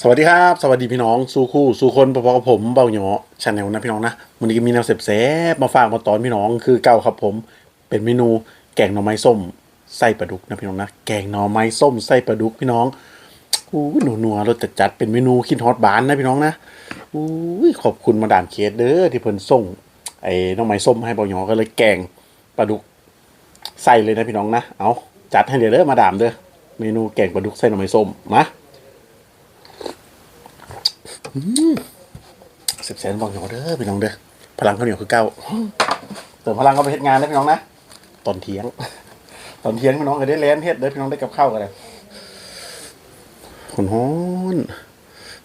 สวัสดีครับ สวัสดีพี่น้องสู้คู่สู้คนพอๆกับผมเบาหยอชาแนลนะพี่น้องนะวันนี้ก็มีแนวเสพแสบมาฝากมาตอนพี่น้องคือเก่าครับผมเป็นเมนูแกงหน่อไม้ส้มไส้ปลาดุกนะพี่น้องนะแกงหน่อไม้ส้มไส้ปลาดุกพี่น้องอู้หนัวนัวๆรสจัดจัดๆเป็นเมนูคิดฮอตบานนะพี่น้องนะอู้ขอบคุณมาดามเคสเด้อที่เพิ่นส่งไอ้หน่อไม้ส้มให้เบาหยอก็เลยแกงปลาดุกใส่เลยนะพี่น้องนะเอาจัดให้เดี๋ยวเด้อมาดามเด้อเมนูแกงปลาดุกใส่หน่อไม้ส้มมา สิบแสนบอกอยู่เด้อพี่น้องเด้อพลังข้าวเหนียวคือเก้าเติมพลังเข้าไปเฮ็ดงานนะพี่น้องนะตอนเที่ยง ตอนเที่ยงพี่น้องก็ได้แลนเฮ็ดเด้อพี่น้องได้กับข้าวกันเลยหอนหอน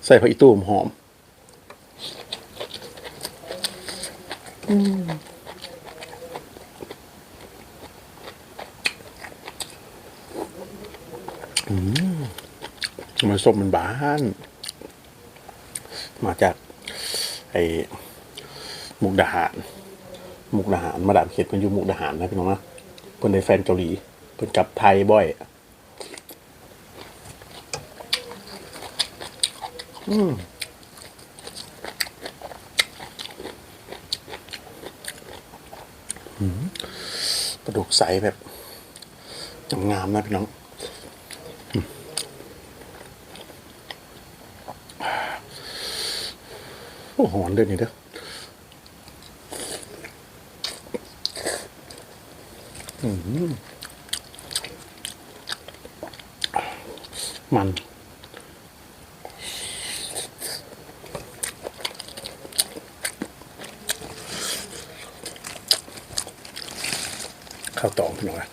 ใส่ผักอีตูมหอมมันส้มมันบาน มาจากไอ้มุกดาหาร มุกดาหารมาดามเขตมันอยู่มุกดาหารนะพี่น้องนะเพิ่นได้แฟนเกาหลีเพิ่นกลับไทยบ่อย อืมปลาดุกใสแบบงามๆนะพี่น้อง อ้หอนเด้อนี่เด้ออืมมันข้าวตองพี่น้องอะ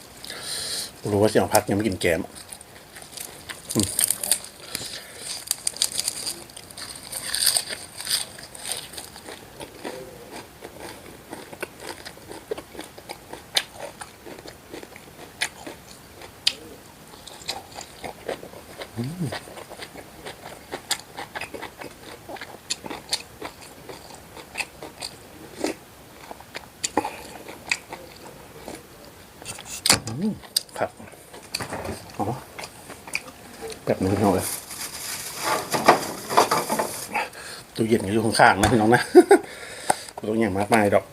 รู้ว่าเสียงพักยังไม่กินแกม ครับอ๋อแบบนี้พี่น้องเลยตู้เย็นอยู่ข้างๆนะพี่น้องนะตัวอย่างมากมายดอก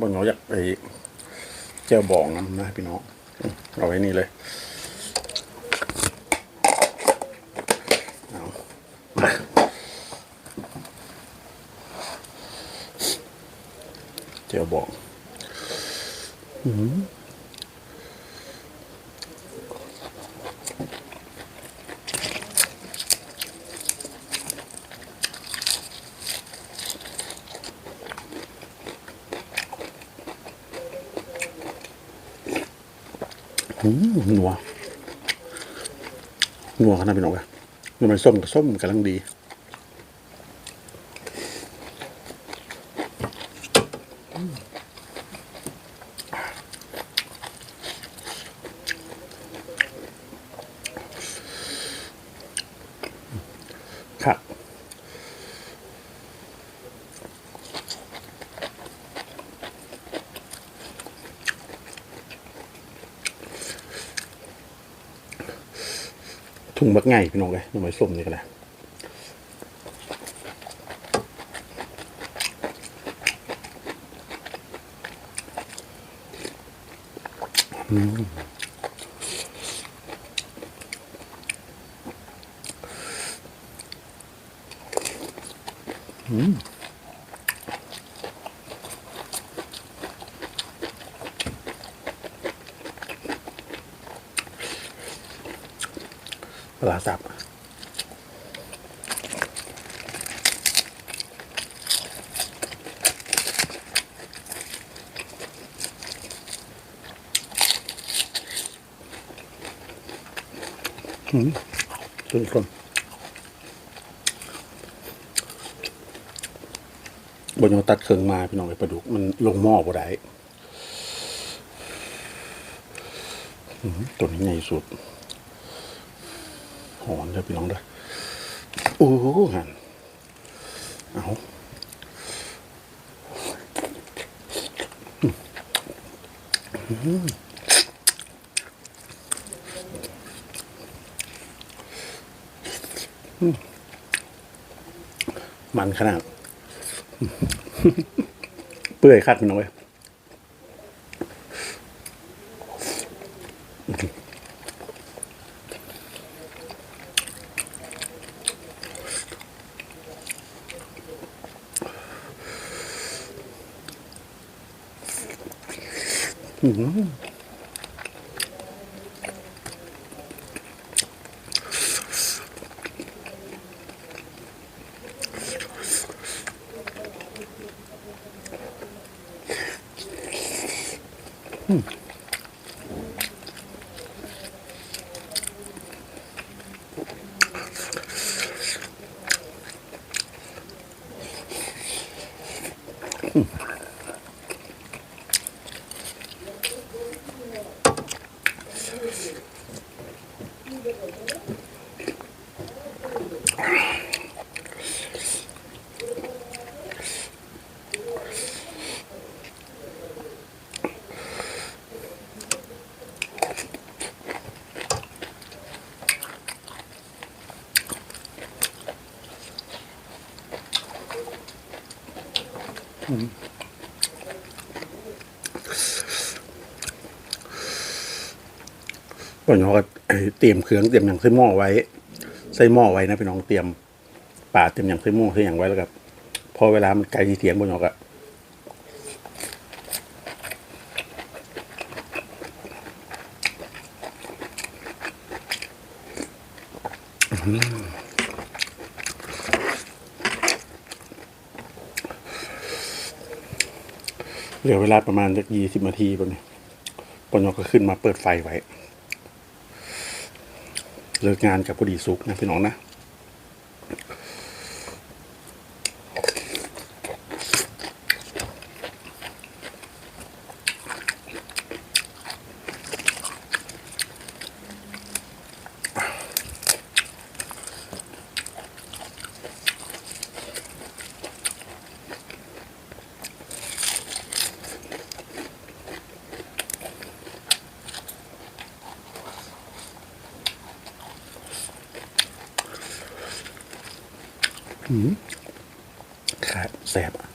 บนน้องอยากไปเจ้าบองน้ำนะพี่น้องเอาไว้นี่เลยเอามาเจ้าบอง นัว นัวขนาดพี่น้องอะน้ำมันส้มกับส้มกำลังดีครั งบักไงพี่น้องเลยหน้ำมันส้มนี่ก็ได้อืม ปลาสับอืมต้นต้นบนยอตัดเครื่องมาพี่น้องไอ้ปลาดุกมันลงหม้อบ่ได้ตัวนี้ใหญ่สุด หอนเลยพี่น้องเด้โอ้โหหันเอามันขนาด เปื่อยคัดมันเอาไว้ ยก่ อนเขาก็เตรียมเครื่องเตรียมอย่างใส่หม้อไว้ ใส่หม้อไว้นะพี่น้องเตรียมป่าเตรียมอย่างใส่หม้อใส่อย่างไว้แล้วกับพอเวลามันไกลที่เถียงบนเขาก็เหลือเวลาประมาณสักยี่สิบนาทีบนนี้ปนก็ขึ้นมาเปิดไฟไว้ เลิกงานกับพอดีสุกนะพี่น้องนะ ขาดแสบอะ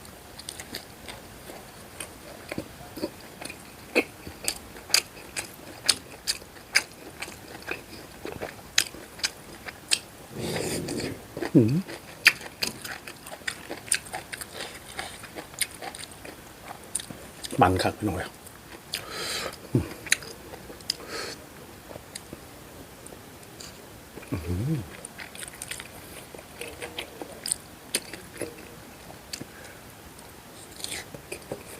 หืมมันคักพี่น้อ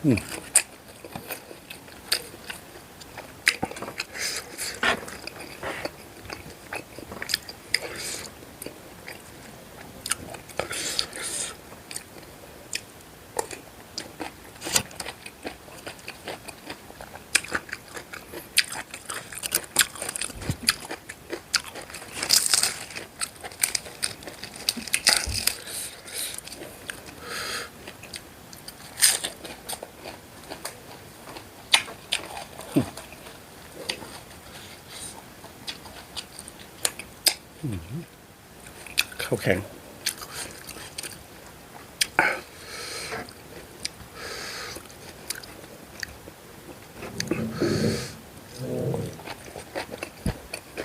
ย ข้าวแข็ง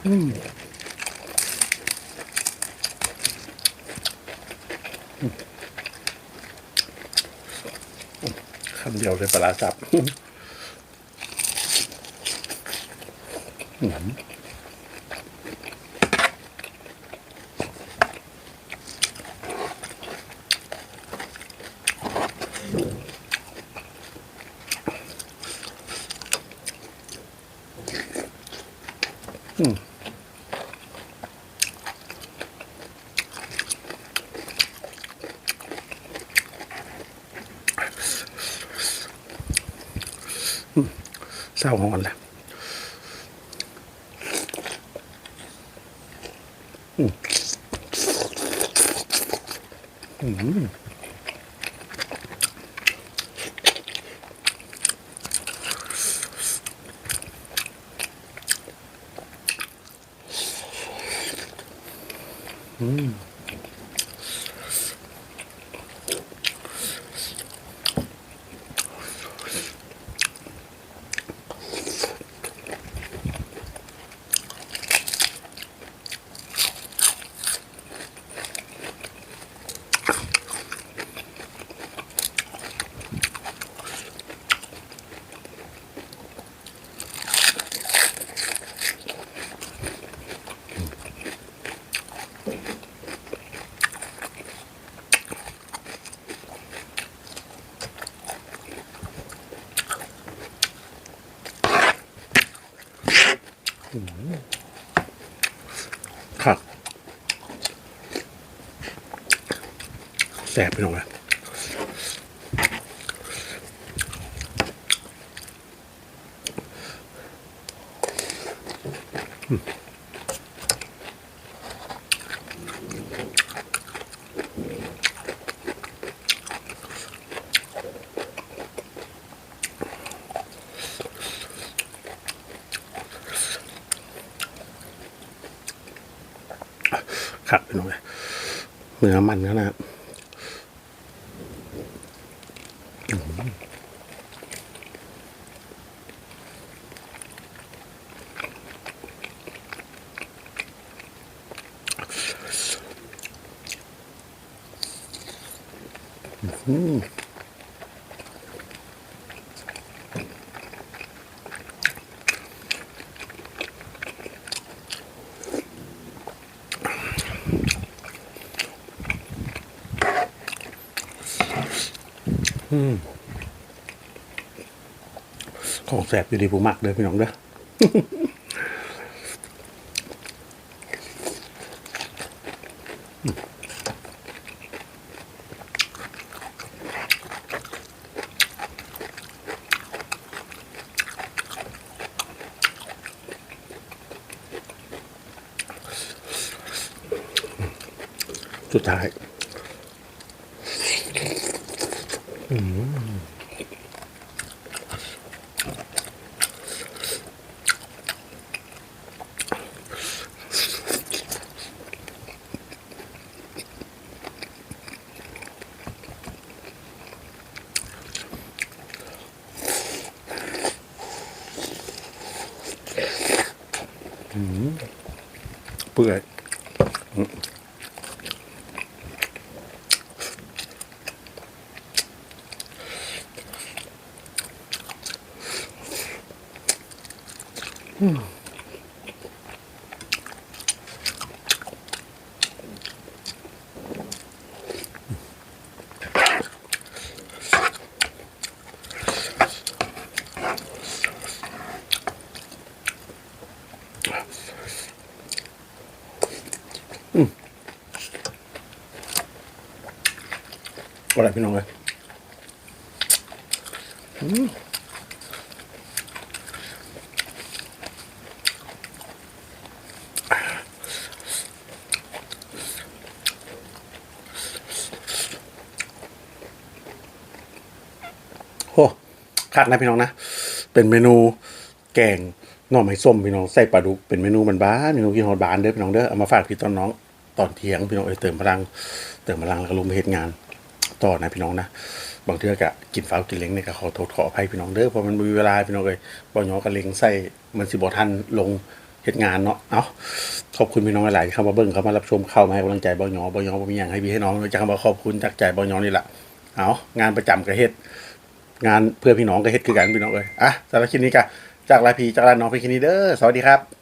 อืมคำเดียวเลยปลาร้าสับ เศร้าหอนแหละอืมอืมอืม ครับแสบไปหน่องเลยอืมบพี่น้องเลย เนื้อมันนะครับอืม ของแสบอยู่ดีผู้มักเด้อพี่น้องเด้อสุดท้าย เปื่อย อะไรพี่น้องเลยอืมโอ้ คักนะพี่น้องนะ เป็นเมนูแกงหน่อไม้ส้มพี่น้องใส่ปลาดุกเป็นเมนูบ้านเมนูกินฮอดบ้านเด้อพี่น้องเด้อเอามาฝากพี่ตอนน้องตอนเที่ยงพี่น้องเอ้ยเติมพลังเติมพลังแล้วก็ลงไปเฮ็ดงานต่อนะพี่น้องนะบางเทือกะกินฟ้ากินเล้งเนี่ยก็ขอโทษขออภัยพี่น้องเด้อเพราะมันมีเวลาพี่น้องเลยบ่ย้อกับเล้งใส่มันสิบ่ทันลงเฮ็ดงานเนาะเอาขอบคุณพี่น้องหลายๆที่เข้ามาเบิ่งเข้ามารับชมเข้ามาให้กำลังใจบ่ย้อบ่ย้อมีหยังให้พี่ให้น้องจะคำว่าขอบคุณจากใจบ่ย้อนี่แหละเอางานประจำก็เฮ็ด งานเพื่อพี่น้องก็เฮ็ดคือกันพี่น้องเอ้ยอะสำหรับคลิปนี้ก็จากลาพีจากลาน้องไปคลิปนี้เด้อสวัสดีครับ